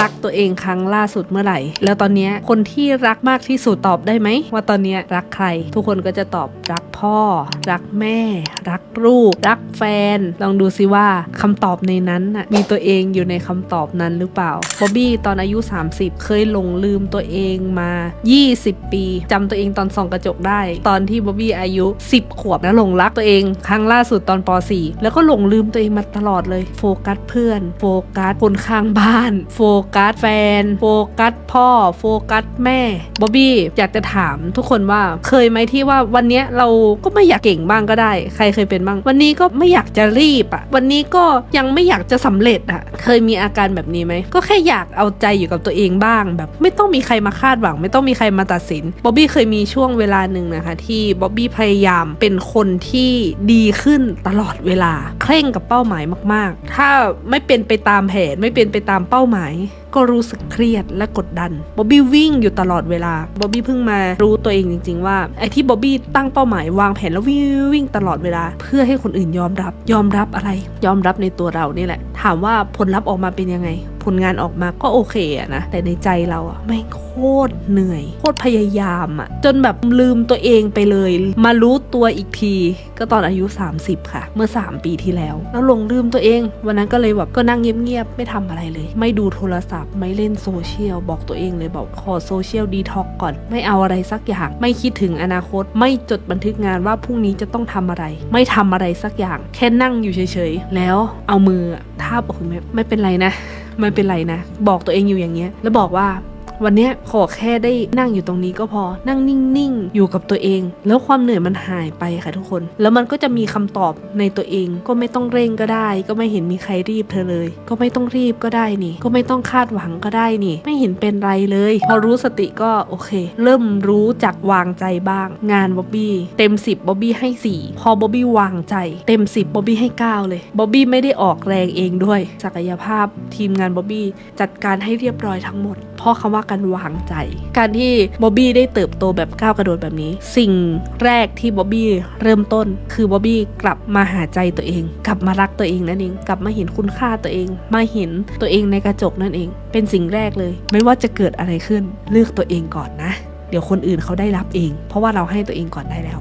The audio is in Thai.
รักตัวเองครั้งล่าสุดเมื่อไหร่ แล้วตอนนี้คนที่รักมากที่สุดตอบได้ไหม ว่าตอนนี้รักใคร ทุกคนก็จะตอบรักพ่อ รักแม่ รักลูก รักแฟน ลองดูซิว่าคำตอบในนั้นน่ะมีตัวเองอยู่ในคำตอบนั้นหรือเปล่าบ๊อบบี้ตอนอายุ 30 เคยหลงลืมตัวเองมา 20 ปีจำตัวเองตอนส่องกระจกได้ ตอนที่บ๊อบบี้อายุ 10 ขวบแล้วหลงรักตัวเอง ครั้งล่าสุดตอนป .4 แล้วก็หลงลืมตัวเองมาตลอดเลย โฟกัสเพื่อน โฟกัสคนข้างบ้าน โฟกัสแฟน โฟกัสพ่อ โฟกัสแม่บ๊อบบี้อยากจะถามทุกคนว่าเคยไหมที่ว่าวันนี้เราก็ไม่อยากเก่งบ้างก็ได้ ใครเคยเป็นบ้าง วันนี้ก็ไม่อยากจะรีบอะวันนี้ก็ยังไม่อยากจะสำเร็จอะเคยมีอาการแบบนี้ไหมก็แค่อยากเอาใจอยู่กับตัวเองบ้าง แบบไม่ต้องมีใครมาคาดหวัง ไม่ต้องมีใครมาตัดสินบ๊อบบี้เคยมีช่วงเวลาหนึ่งนะคะ ที่บ๊อบบี้พยายามเป็นคนที่ดีขึ้นตลอดเวลา เคร่งกับเป้าหมายมาก ๆ ถ้าไม่เป็นไปตามแผนไม่เป็นไปตามเป้าหมายก็รู้สึกเครียดและกดดันบ๊อบบี้วิ่งอยู่ตลอดเวลาบ๊อบบี้เพิ่งมารู้ตัวเองจริง ๆ ว่าไอ้ที่บ๊อบบี้ตั้งเป้าหมายวางแผนแล้ววิ่งวิ่งตลอดเวลา เพื่อให้คนอื่นยอมรับ ยอมรับอะไร ยอมรับในตัวเรานี่แหละ ถามว่าผลลัพธ์ออกมาเป็นยังไง ผลงานออกมาก็โอเคอะนะ แต่ในใจเราอะแม่โคตรเหนื่อย โคตรพยายามอะจนแบบลืมตัวเองไปเลย มารู้ตัวอีกที ก็ตอนอายุ 30 ค่ะ เมื่อ 3 ปีที่แล้ว แล้วหลงลืมตัวเอง วันนั้นก็เลยแบบก็นั่งเงียบๆไม่ทำอะไรเลย ไม่ดูโทรศัพท์ ไม่เล่นโซเชียล บอกตัวเองเลยบอกขอโซเชียลดีท็อกก่อน ไม่เอาอะไรสักอย่าง ไม่คิดถึงอนาคต ไม่จดบันทึกงานว่าพรุ่งนี้จะต้องทำอะไร ไม่ทำอะไรสักอย่าง แค่นั่งอยู่เฉยๆ แล้วเอามือทาบอกคุณแม่ไม่เป็นไรนะ ไม่เป็นไรนะ บอกตัวเองอยู่อย่างเงี้ย แล้วบอกว่า วันนี้ขอแค่ได้นั่งอยู่ตรงนี้ก็พอนั่งนิ่งๆ อยู่กับตัวเอง แล้วความเหนื่อยมันหายไปค่ะทุกคน แล้วมันก็จะมีคำตอบในตัวเองก็ไม่ต้องเร่งก็ได้ ก็ไม่เห็นมีใครรีบเธอเลย ก็ไม่ต้องรีบก็ได้นี่ ก็ไม่ต้องคาดหวังก็ได้นี่ ไม่เห็นเป็นไรเลย พอรู้สติก็โอเค เริ่มรู้จักวางใจบ้าง งานบ๊อบบี้เต็ม 10บ๊อบบี้ให้ 4 พอบ๊อบบี้วางใจ เต็ม 10บ๊อบบี้ให้ 9 เลยบ๊อบบี้ไม่ได้ออกแรงเองด้วย ศักยภาพทีมงานบ๊อบบี้จัดการให้เรียบร้อยทั้งหมด ราะคำว่าการวางใจ การที่บ๊อบบี้ได้เติบโตแบบก้าวกระโดดแบบนี้ สิ่งแรกที่บ๊อบบี้เริ่มต้น คือบ๊อบบี้กลับมาหาใจตัวเอง กลับมารักตัวเองนั่นเอง กลับมาเห็นคุณค่าตัวเอง มาเห็นตัวเองในกระจกนั่นเอง เป็นสิ่งแรกเลย ไม่ว่าจะเกิดอะไรขึ้น เลือกตัวเองก่อนนะ เดี๋ยวคนอื่นเขาได้รับเอง เพราะว่าเราให้ตัวเองก่อนได้แล้ว